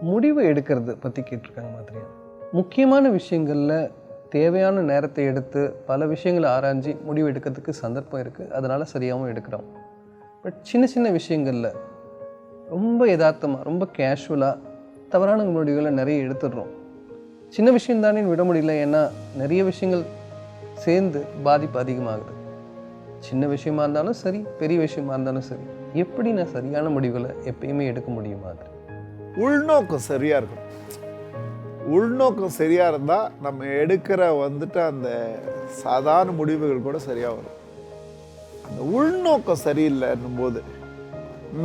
முடிவு எடுக்கிறது பற்றி கேட்டிருக்காங்க மாதிரியா முக்கியமான விஷயங்களில் தேவையான நேரத்தை எடுத்து பல விஷயங்களை ஆராய்ஞ்சு முடிவு எடுக்கிறதுக்கு சந்தர்ப்பம் இருக்குது அதனால் சரியாகவும் எடுக்கிறோம். பட் சின்ன சின்ன விஷயங்களில் ரொம்ப யதார்த்தமாக ரொம்ப கேஷுவலாக தவறான முடிவுகளை நிறைய எடுத்துடுறோம். சின்ன விஷயம் தானே விட முடியல ஏன்னா நிறைய விஷயங்கள் சேர்ந்து பாதிப்பு அதிகமாகுது. சின்ன விஷயமா இருந்தாலும் சரி பெரிய விஷயமா இருந்தாலும் சரி எப்படி நான் சரியான முடிவுகளை எப்பயுமே எடுக்க முடியுமா அது உள்நோக்கம் சரியாக இருக்கும். உள்நோக்கம் சரியாக இருந்தால் நம்ம எடுக்கிற வந்துட்டு அந்த சாதாரண முடிவுகள் கூட சரியாக வரும். அந்த உள்நோக்கம் சரியில்லைன்னும் போது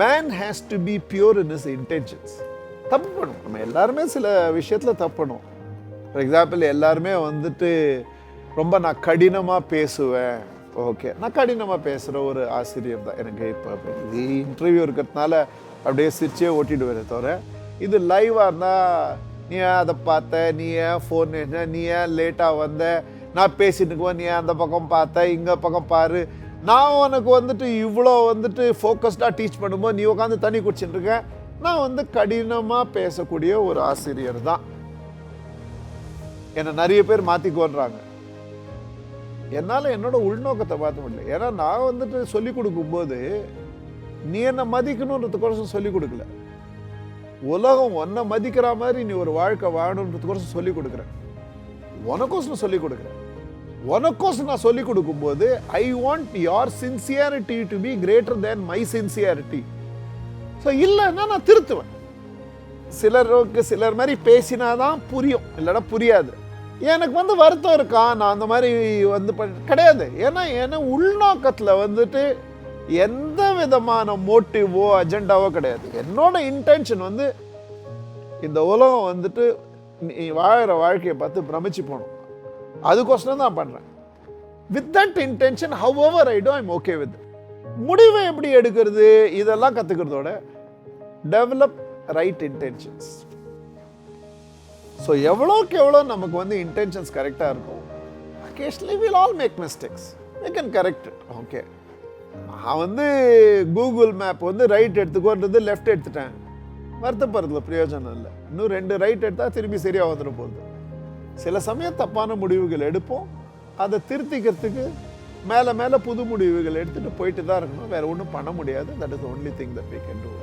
man has to be pure in his intentions தப்பு பண்ணும் நம்ம எல்லாருமே சில விஷயத்தில் தப்பு பண்ணுவோம். ஃபார் எக்ஸாம்பிள் எல்லாருமே வந்துட்டு ரொம்ப நான் கடினமாக பேசுவேன். ஓகே. நான் கடினமாக பேசுகிற ஒரு ஆசிரியர் தான். எனக்கு இப்போ இன்டர்வியூ இருக்கிறதுனால அப்படியே சிரிச்சே ஓட்டிடுவேனே தவிர இது லைவாக இருந்தால் நீ ஏன் அதை பார்த்த? நீ ஏன் ஃபோன் என்ன நீ ஏன் லேட்டாக வந்த? நான் பேசிட்டு இருக்குவேன் நீ ஏன் அந்த பக்கம் பார்த்த? இங்கே பக்கம் பாரு. நான் உனக்கு வந்துட்டு இவ்வளோ வந்துட்டு ஃபோக்கஸ்டாக டீச் பண்ணும்போது நீ உட்காந்து தண்ணி குடிச்சிட்டு நான் வந்து கடினமாக பேசக்கூடிய ஒரு ஆசிரியர் தான். என்னை நிறைய பேர் மாற்றிக்கோன்றாங்க என்னால் என்னோட உள்நோக்கத்தை பார்த்த முடியல. ஏன்னா நான் வந்துட்டு சொல்லி கொடுக்கும்போது நீ என்னை மதிக்கணுன்றதுக்கோசம் சொல்லி கொடுக்கல. உலகம் உன்னை மதிக்கிற மாதிரி நீ ஒரு வாழ்க்கை வாழணுன்றதுக்கோசம் சொல்லி கொடுக்குறேன். உனக்கோசம் சொல்லி கொடுக்குறேன். உனக்கோசம் நான் சொல்லி கொடுக்கும்போது I want your sincerity to be greater than my sincerity so இல்லைன்னா நான் திருத்துவேன். சிலருக்கு சிலர் மாதிரி பேசினா தான் புரியும். இல்லைன்னா புரியாது. எனக்கு வந்து வருத்தம் இருக்கா? நான் அந்த மாதிரி வந்து கிடையாது. ஏன்னா ஏன்னா உள்நோக்கத்தில் வந்துட்டு எந்த விதமான மோட்டிவோ அஜெண்டாவோ கிடையாது. என்னோட இன்டென்ஷன் வந்து இந்த உலகம் வந்துட்டு நீ வாழற வாழ்க்கையை பார்த்து பிரமிச்சு போகணும். அதுக்கோசரம் தான் பண்ணுறேன் with that intention however I do I'm okay with முடிவை எப்படி எடுக்கிறது இதெல்லாம் கற்றுக்கிறதோட டெவலப் ரைட் இன்டென்ஷன்ஸ் ஸோ எவ்வளோக்கு எவ்வளோ நமக்கு வந்து இன்டென்ஷன்ஸ் கரெக்டாக இருக்கும் occasionally will all make mistakes we can correct okay நான் வந்து கூகுள் மேப் வந்து ரைட் எடுத்துக்கோன்றது லெஃப்ட் எடுத்துட்டேன். வருத்தப்படுறதுல பிரயோஜனம் இல்லை. இன்னும் ரெண்டு ரைட் எடுத்தால் திரும்பி சரியாக வந்துட போகுது. சில சமயம் தப்பான முடிவுகள் எடுப்போம். அதை திருத்திக்கிறதுக்கு மேலே மேலே புது முடிவுகள் எடுத்துகிட்டு போயிட்டு தான் இருக்கணும். வேறு ஒன்றும் பண்ண முடியாது. That is only thing that people can do.